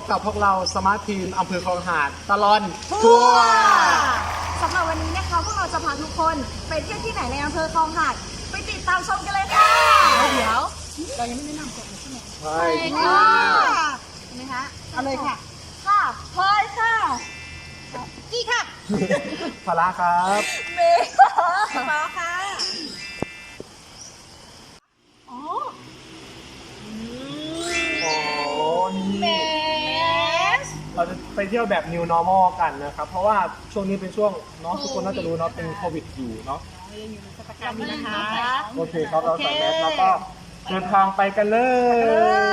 บกับพวกเราสมาร์ททีมอำเภอคลองหาดตลอนทัวร์สำหรับวันนี้นะคะพวกเราจะพาทุกคนไปเที่ยวที่ไหนในอำเภอคลองหาด ไปติดตามชมกันเลยค่ะเดี๋ยวเรายังไม่แนะนำก่อนเลยใช่ไหมใช่ค่ะเห็นไหมคะเอาเลยค่ะค่ะพลอยค่ะกี้ค่ะพาระครับเมย์ค่ะฟ้าค่ะ เราจะไปเที่ยวแบบ new normal กันนะครับ เพราะว่าช่วงนี้เป็นช่วงเนาะทุกคนน่าจะรู้เนาะเป็นโควิดอยู่เนาะการนี้นะคะ โอเคครับเราใส่แมสแล้วก็เดินทางไปกันเลย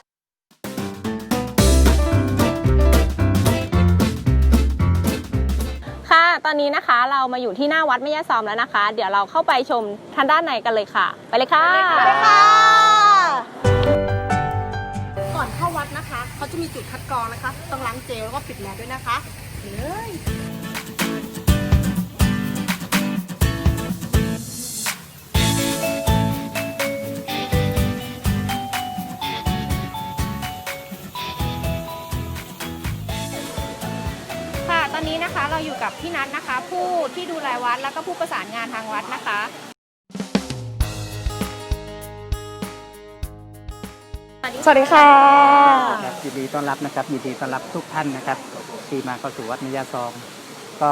ค่ะ ตอนนี้นะคะเรามาอยู่ที่หน้าวัดแม่ย่าซอมแล้วนะคะ เดี๋ยวเราเข้าไปชมทางด้านในกันเลยค่ะ ไปเลยค่ะไปเลยค่ะ จะมีจุดคัดกรองนะคะ ต้องล้างเจลแล้วก็ปิดแมสด้วยนะคะเลยค่ะตอนนี้นะคะเราอยู่กับพี่นัทนะคะ ผู้ที่ดูแลวัดแล้วก็ผู้ประสานงานทางวัดนะคะ สวัสดีค่ะ ครับยินดีต้อนรับนะครับยินดีต้อนรับทุกท่านนะครับที่มาเข้าสู่วัดนิยาซอง ก็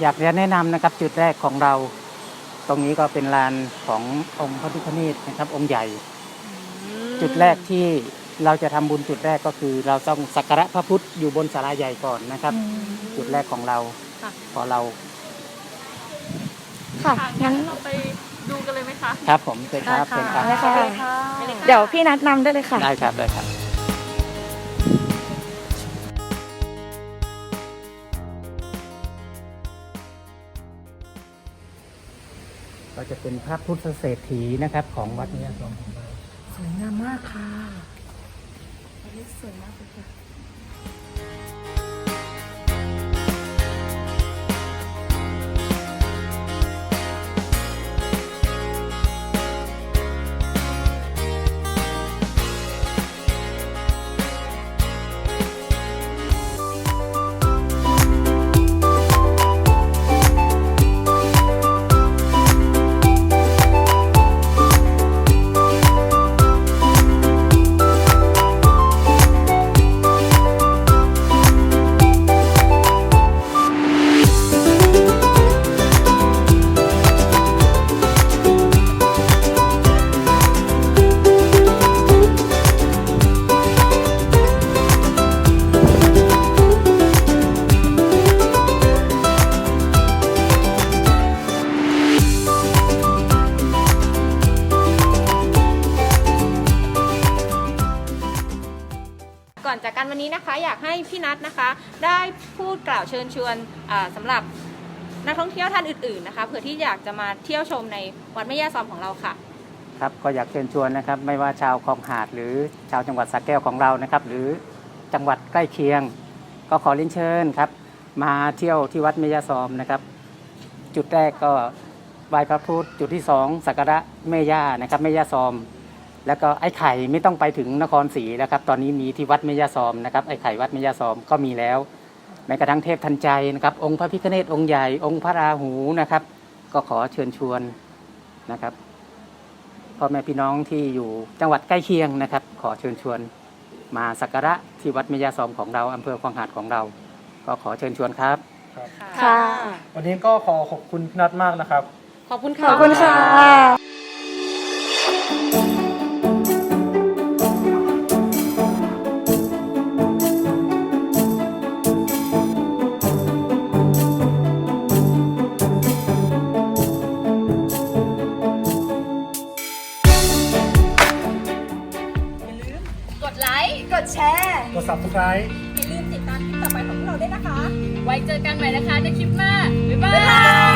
อยากจะแนะนำนะครับจุดแรกของเรา ตรงนี้ก็เป็นลานขององค์พระพิฆเนศนะครับ องค์ใหญ่ จุดแรกที่เราจะทำบุญจุดแรกก็คือ เราต้องสักการะพระพุทธอยู่บนศาลาใหญ่ก่อนนะครับ จุดแรกของเราพอเรา ค่ะงั้นเราไปดู กันเลยไหมคะครับผมเชิญครับเชิญครับ ได้ค่ะ เดี๋ยวพี่นัดนำได้เลยค่ะ ได้ครับได้ครับ ก็จะเป็นพระพุทธเศรษฐีนะครับของวัดนิยาซองของเราสวยงามมากค่ะก่อน จากกันวันนี้นะคะ อยากให้พี่นัทนะคะ ได้พูดกล่าวเชิญชวนอ่าสำหรับนักท่องเที่ยวท่านอื่นๆนะคะเผื่อที่อยากจะมาเที่ยวชมในวัดแม่ย่าซอมของเราค่ะครับก็อยากเชิญชวนนะครับไม่ว่าชาวคลองหาดหรือชาวจังหวัดสระแก้วของเรานะครับ หรือจังหวัดใกล้เคียง ก็ขอเรียนเชิญครับ มาเที่ยวที่วัดเมยาซอมนะครับ จุดแรกก็ไหว้พระพุทธจุดที่สองสักการะแม่ย่านะครับแม่ย่าซอม แล้วก็ไอ้ไข่ไม่ต้องไปถึงนครศรีแล้วครับ ตอนนี้มีที่วัดแม่ย่าซอมนะครับไอ้ไข่วัดแม่ย่าซอมก็มีแล้วแม้กระทั่งเทพทันใจนะครับ องค์พระพิฆเนศองค์ใหญ่องค์พระราหูนะครับ ก็ขอเชิญชวนนะครับพ่อแม่พี่น้องที่อยู่จังหวัดใกล้เคียงนะครับ ขอเชิญชวนมาสักการะที่วัดเมยาซอมของเราอำเภอคลองหาดของเรา ก็ขอเชิญชวนครับ ค่ะ วันนี้ก็ขอขอบคุณพี่นัทมากนะครับ ขอบคุณค่ะ ขอบคุณค่ะ ค์กดแชร์กด subscribe อย่าลืมติดตามคลิปต่อไปของพวกเราด้วยนะคะ ไว้เจอกันใหม่นะคะในคลิปหน้า บ๊ายบาย